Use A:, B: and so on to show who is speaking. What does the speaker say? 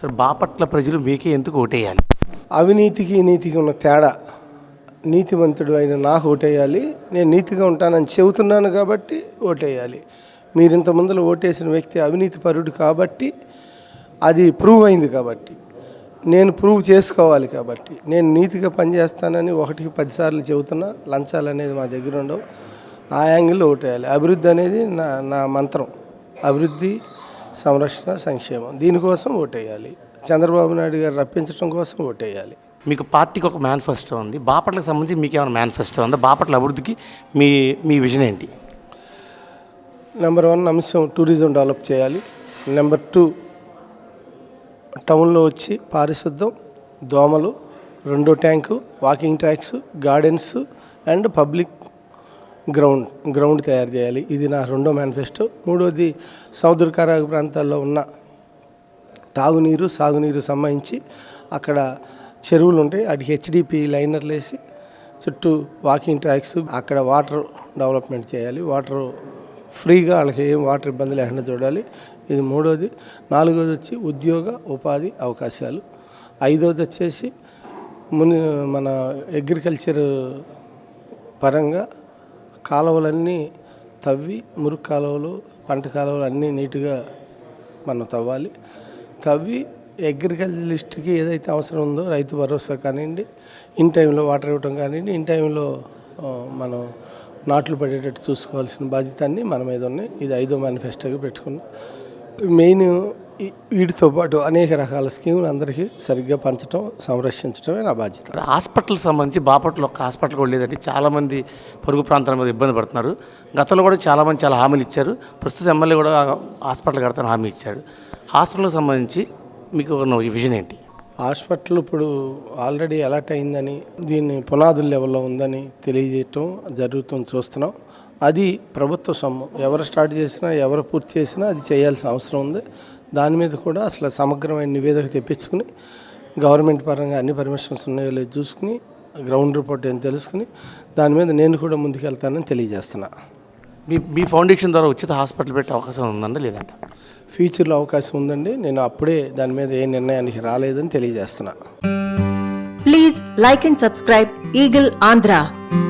A: Sir Bapatla ప్రజలు మీకే ఎందుకు ఓటేయాలి?
B: అవినీతికి నీతికి ఉన్న తేడా. నీతివంతుడు అయిన నాకు ఓటేయాలి. నేను నీతిగా ఉంటానని చెబుతున్నాను కాబట్టి ఓటేయాలి. మీరు ఇంత ఓటేసిన వ్యక్తి అవినీతి పరుడు కాబట్టి అది ప్రూవ్ అయింది కాబట్టి నేను ప్రూవ్ చేసుకోవాలి కాబట్టి నేను నీతిగా పనిచేస్తానని ఒకటికి పదిసార్లు చెబుతున్నా. లంచాలు అనేది మా దగ్గర ఉండవు. ఆ యాంగిల్లో ఓటేయాలి. అభివృద్ధి అనేది నా నా మంత్రం. అభివృద్ధి సంరక్షణ సంక్షేమం. దీనికోసం ఓటేయాలి. చంద్రబాబు నాయుడు గారు రప్పించడం కోసం ఓటేయాలి.
A: మీకు పార్టీకి ఒక మేనిఫెస్టో ఉంది. బాపట్లకు సంబంధించి మీకు ఏమైనా మేనిఫెస్టో ఉందా? బాపట్ల అభివృద్ధికి మీ మీ విజన్ ఏంటి?
B: నెంబర్ వన్ అంశం టూరిజం డెవలప్ చేయాలి. నెంబర్ టూ టౌన్లో వచ్చి పారిశుద్ధం దోమలు రెండో tank walking tracks gardens and public ground ground తయారు చేయాలి. ఇది నా రెండో మేనిఫెస్టో. మూడోది సముద్ర కరాగు ప్రాంతాల్లో ఉన్న తాగునీరు సాగునీరు సంబంధించి అక్కడ చెరువులు ఉంటాయి. వాటికి హెచ్డిపి లైనర్లు వేసి చుట్టూ వాకింగ్ ట్రాక్స్ అక్కడ వాటర్ డెవలప్మెంట్ చేయాలి. వాటర్ ఫ్రీగా వాళ్ళకి ఏం వాటర్ ఇబ్బంది లేకుండా చూడాలి. ఇది మూడోది. నాలుగోది వచ్చి ఉద్యోగ ఉపాధి అవకాశాలు. ఐదోది వచ్చేసి ముని మన అగ్రికల్చర్ పరంగా కాలువలన్నీ తవ్వి మురుగు కాలువలు పంట కాలువలు అన్నీ నీట్గా మనం తవ్వాలి. తవ్వి అగ్రికల్చరిస్ట్కి ఏదైతే అవసరం ఉందో రైతు భరోసా కానివ్వండి ఇన్ టైంలో వాటర్ ఇవ్వటం కానివ్వండి ఇన్ టైంలో మనం నాట్లు పడేటట్టు చూసుకోవాల్సిన బాధ్యత అన్నీ మన మీద ఉన్నాయి. ఇది ఐదో మేనిఫెస్టోగా పెట్టుకున్నాం. మెయిన్ వీటితో పాటు అనేక రకాల స్కీములు అందరికీ సరిగ్గా పంచడం సంరక్షించడమే నా బాధ్యత.
A: హాస్పిటల్ సంబంధించి బాపట్ల ఒక్క హాస్పిటల్ కూడా లేదంటే చాలామంది పొరుగు ప్రాంతాల మీద ఇబ్బంది పడుతున్నారు. గతంలో కూడా చాలామంది చాలా హామీలు ఇచ్చారు. ప్రస్తుతం ఎమ్మెల్యే కూడా హాస్పిటల్ కడతాను హామీ ఇచ్చాడు. హాస్పిటల్కి సంబంధించి మీకు విజన్ ఏంటి?
B: హాస్పిటల్ ఇప్పుడు ఆల్రెడీ అలర్ట్ అయిందని దీన్ని పునాదుల లెవెల్లో ఉందని తెలియజేయటం జరుగుతుంది చూస్తున్నాం. అది ప్రభుత్వ సొమ్ము. ఎవరు స్టార్ట్ చేసినా ఎవరు పూర్తి చేసినా అది చేయాల్సిన అవసరం ఉంది. దాని మీద కూడా అసలు సమగ్రమైన నివేదిక తెప్పించుకుని గవర్నమెంట్ పరంగా అన్ని పర్మిషన్స్ ఉన్నాయో లేదో చూసుకుని గ్రౌండ్ రిపోర్ట్ ఏం తెలుసుకుని దాని మీద నేను కూడా ముందుకెళ్తానని తెలియజేస్తున్నా.
A: మీ మీ ఫౌండేషన్ ద్వారా ఉచిత హాస్పిటల్ పెట్టే అవకాశం ఉందండి లేదంట?
B: ఫ్యూచర్లో అవకాశం ఉందండి. నేను అప్పుడే దాని మీద ఏ నిర్ణయానికి రాలేదని తెలియజేస్తున్నా.
C: Please like and subscribe Eagle Andhra.